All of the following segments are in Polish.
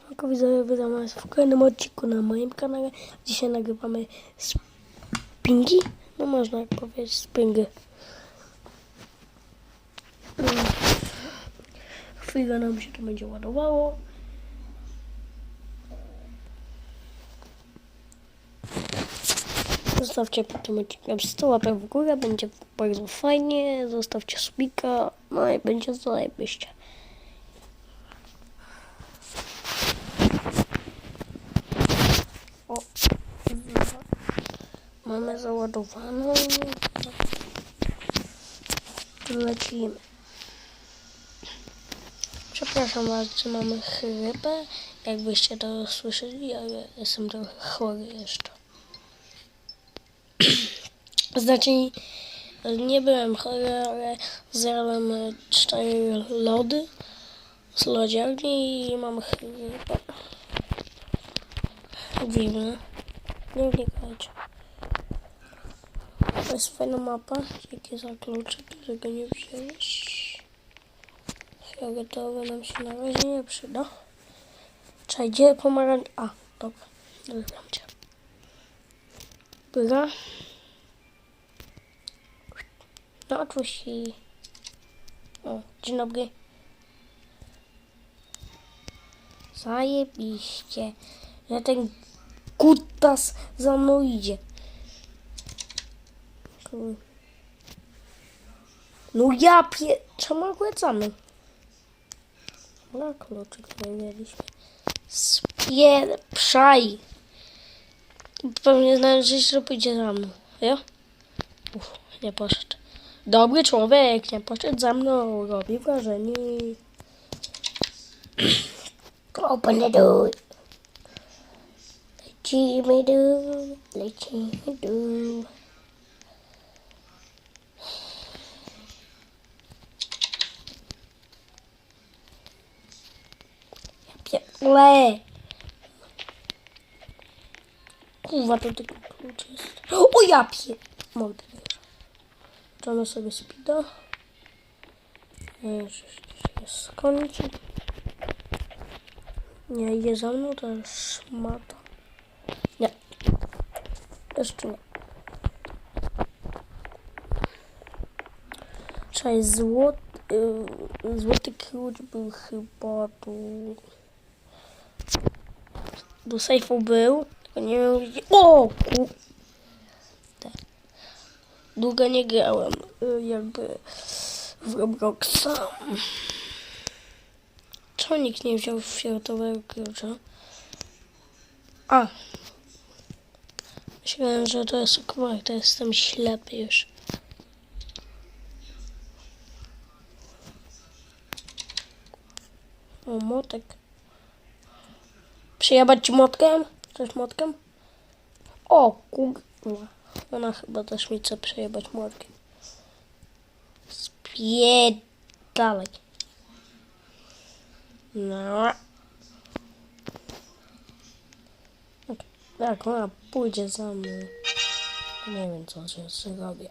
Siemanko widzowie, was w kolejnym odcinku na moim kanale. Dzisiaj nagrywamy spingi, no można jak powiedzieć spingy. Mm. Chwilę nam się to będzie ładowało. Zostawcie pod tym odcinkiem 100 łapek w górę, będzie bardzo fajnie. Zostawcie subika, no i będzie zajebiście. O, mamy załadowaną. Lecimy. Przepraszam bardzo, mamy chrypę. Jakbyście to słyszeli, ale jestem trochę chory jeszcze. Znaczy, nie byłem chory, ale zjadłem cztery lody z lodziarni i mam chrypę. Dziwne. Nie wnikajcie. To jest fajna mapa. Jakie za kluczyk, którego nie wziąłeś. Fioletowy nam się na razie nie przyda. Czekaj, gdzie pomarańcz... A, dobra. Wygram cię. Byra. No, i... O, dzień dobry. Zajebiście. Że ten kutas za mną idzie. Kur- No ja pie... Czemu ogłacamy? Na kluczyk nie mieliśmy. Spieprzaj! Pewnie znaczy, że pójdzie za mną. Ja? Uf, nie poszedł. Dobry człowiek, nie poszedł za mną. Robi wrażenie. Open the door. Lecimy dół, lecimy dół. Pierdolę. Kurwa, to tylko klucz jest. O ja pie... Tego. Czamy sobie speeda. Jeszcze się skończy. Nie, idzie za mną, to jest szmata. Nie. Jeszcze nie. Czekaj, złot, y, złoty klucz był chyba tu. Do sejfu był, tylko nie wiem gdzie. O! Te. Długo nie grałem, y, jakby w Robloxa. Czemu nikt nie wziął fioletowego klucza? A. Myślałem, że to jest układ, to jestem ślepy już. O, motek. Przyjebać motkiem? Chcesz motkiem? O, kurwa. Ona chyba też mi chce przejebać młotkiem. Spierdalaj. No. Jak ona pójdzie za mną. Nie wiem co się zrobię.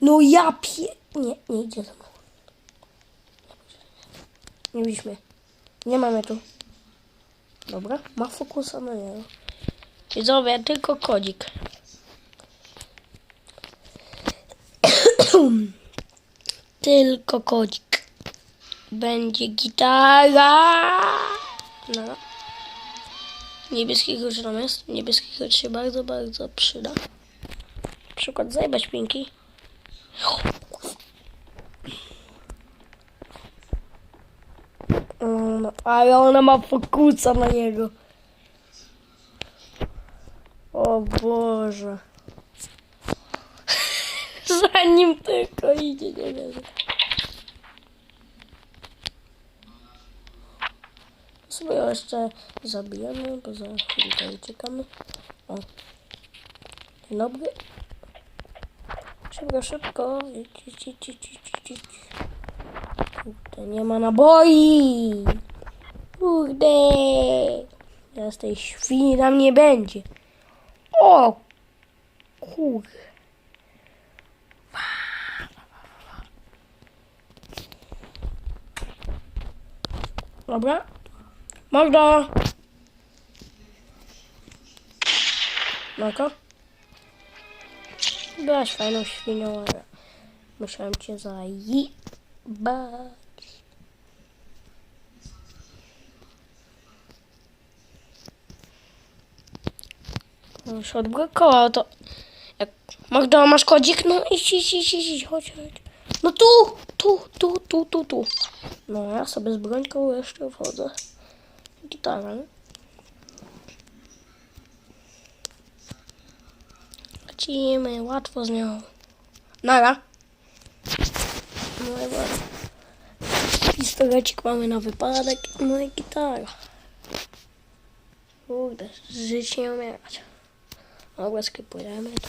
No ja pie... Nie, nie idzie za mną. Nie mnie. Nie mamy tu. Dobra, ma fokusa na niego. Widzowie, tylko kodzik. tylko kodzik. Będzie gitara. No. Niebieski klucz tam jest. Niebieski klucz się bardzo, bardzo przyda. Na przykład zajebać pinki. No, ale ona ma fokusa na niego. O Boże. Za nim tylko idzie, nie wierzę. Sobie jeszcze zabijemy, bo za chwilkę uciekamy. O. Dzień dobry. Szybko, szybko. Idź, idź, idź, idź, idź. Kurde, nie ma naboi. Kurde. Teraz tej świni tam nie będzie. O! Kurde. Dobra. Magda! Maka? Byłaś fajną świnią, ale musiałem cię zajebać. Już odblokował to. Jak Magda, masz kodzik? No idź, idź, idź, idź, idź, chodź, chodź. No tu, tu, tu, tu, tu, tu. No ja sobie z brońką jeszcze wchodzę. Gitara, nie? Lecimy, łatwo z nią. Nara. No i właśnie. Pistolecik mamy na wypadek, no i gitara. Kurde, żyć nie umierać. Dobra, skipujemy to.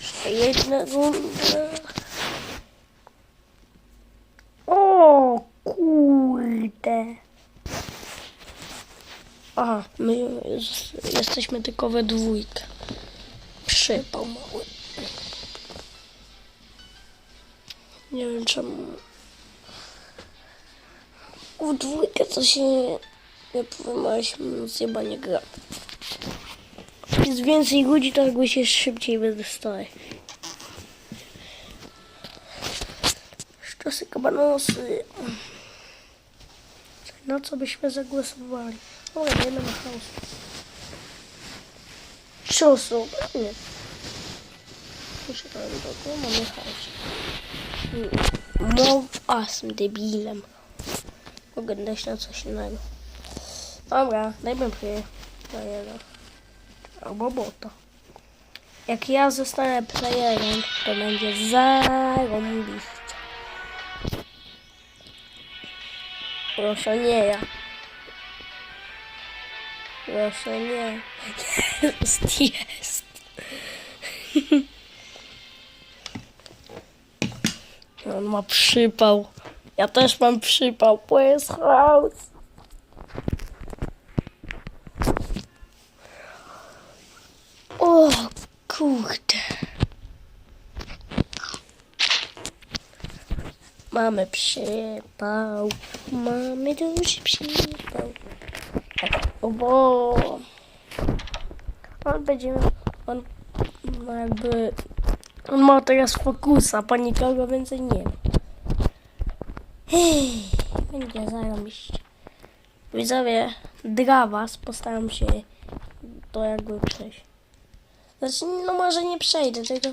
Jeszcze jedna runda. O kurde. Aha, my jest- jesteśmy tylko we dwójkę. Przypał mały. Nie wiem czemu. W dwójkę to się nie powiem, ale się chyba nie gra. Jest więcej ludzi, to jakby się szybciej będę stać. Szczosy kabanosy. Na co byśmy zagłosowali? Dobra, dajmy na chaos. Osoby? Nie. Muszę to do mamy chaos. Mow a, z tym debilem. Mogę dać na coś innego. Dobra, dajmy play. Playera. Albo bota. Jak ja zostanę playerem, to będzie zarąbiście. Proszę nie ja. Proszę nie. Jest, jest. On ma przypał. Ja też mam przypał, jest house. O kurde. Mamy przypał. Mamy duży przypał. O bo. On będzie. On ma jakby. On ma teraz fokusa, pa nikogo więcej nie ma. Ej, Będzie zarobiście. Widzowie, dla was postaram się to jakby przejść. Znaczy, no może nie przejdę tego,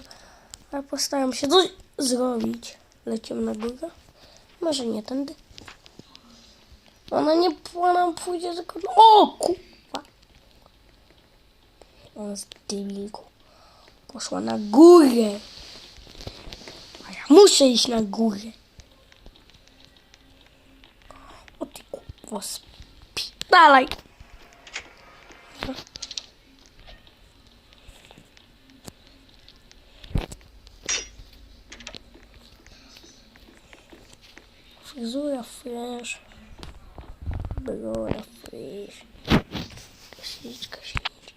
ale postaram się coś zrobić. Lecimy na górę. Może nie tędy. Ona nie ona pójdzie tylko... O kurwa! Ona z debilku. Poszła na górę. A ja muszę iść na górę. O ty kurwa, spidalaj. Fryzura fresh. Broda fresh. Kosiczka siedzi.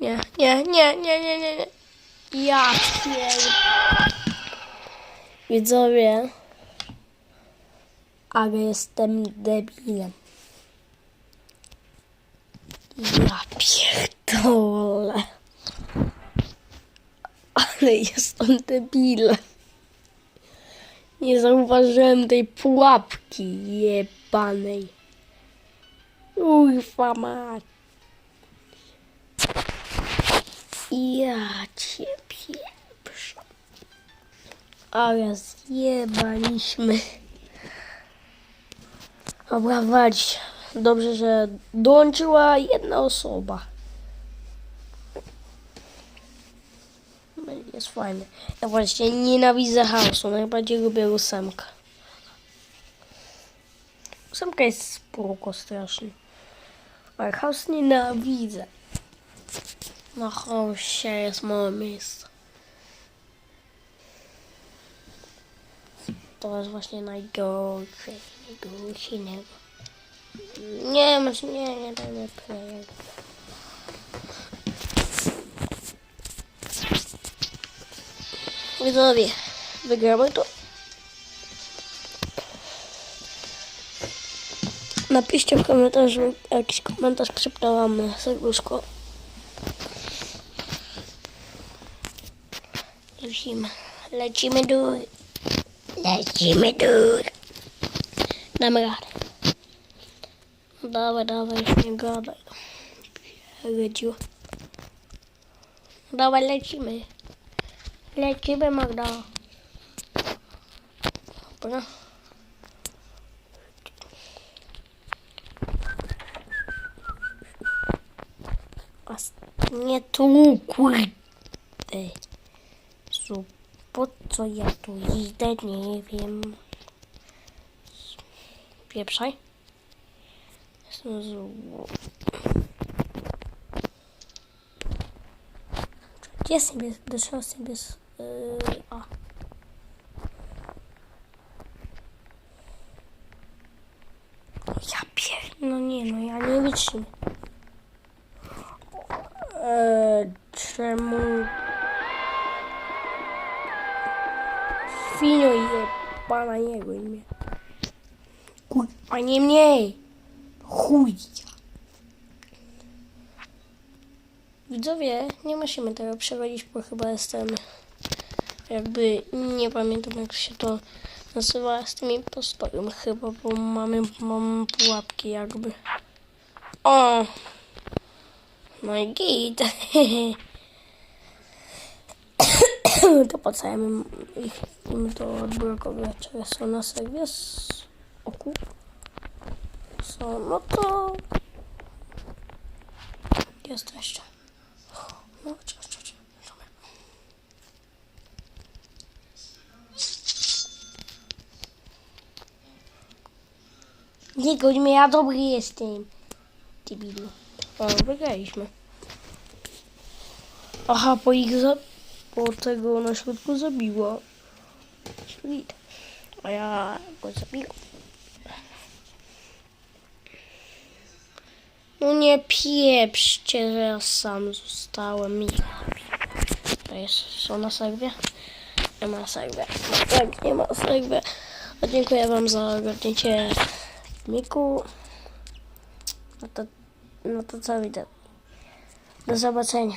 Nie, nie, nie, nie, nie, nie. Ja pier... Widzowie. Ale jestem debilem. Ja pierdolę. Ale jestem debilem. Nie zauważyłem tej pułapki jebanej. Urwa mać. Ja cię pieprzę. Ale zjebaliśmy. Dobra, walić. Dobrze, że dołączyła jedna osoba. Jest fajny. Ja właśnie nienawidzę chaosu. Najbardziej lubię ósemkę. Ósemka jest spoko strasznie. Ale chaos nienawidzę. Na chaosie jest małe miejsce. To jest właśnie najgorsze. Najgorsze niego. Nie, masz nie, nie dajmy play. Widzowie, wygramy to. Napiszcie w komentarzu jakiś komentarz, przypnęłam serduszko. Lecimy, lecimy dół. Lecimy dół. Damy radę. Dawaj, dawaj, już nie gadaj. Leciło. Dawaj, lecimy. Lecimy, Magda. Dobra. Nie tu, kurde. Su- Po co ja tu idę, nie wiem. Pieprzaj. Gdzie jest niebies? Dlaczego jest niebies? Yy, a. Ja pier... No ja nie wytrzymam. Eee, czemu... Świnio je pana jego imię. A nie mniej. Chuj. Widzowie, nie musimy tego przechodzić, bo chyba jestem jakby nie pamiętam jak się to nazywa z tymi postojami chyba, bo mamy mam pułapki jakby. O! No i git. bym ich im to odblokować? Czy są na serwie z oku? Są, no to jesteście. No, cześć, Nie godź mnie, ja dobry jestem. Debilu. O, wygraliśmy. Aha, po ich za... Po tego na środku zabiło. Sweet. A ja go zabiłem. No nie pieprzcie, że ja sam zostałem. To jest, są na serwie? Nie ma serwie. Nie ma serwie. Dziękuję wam za oglądnięcie filmiku. No to, no to co widzę. Do zobaczenia.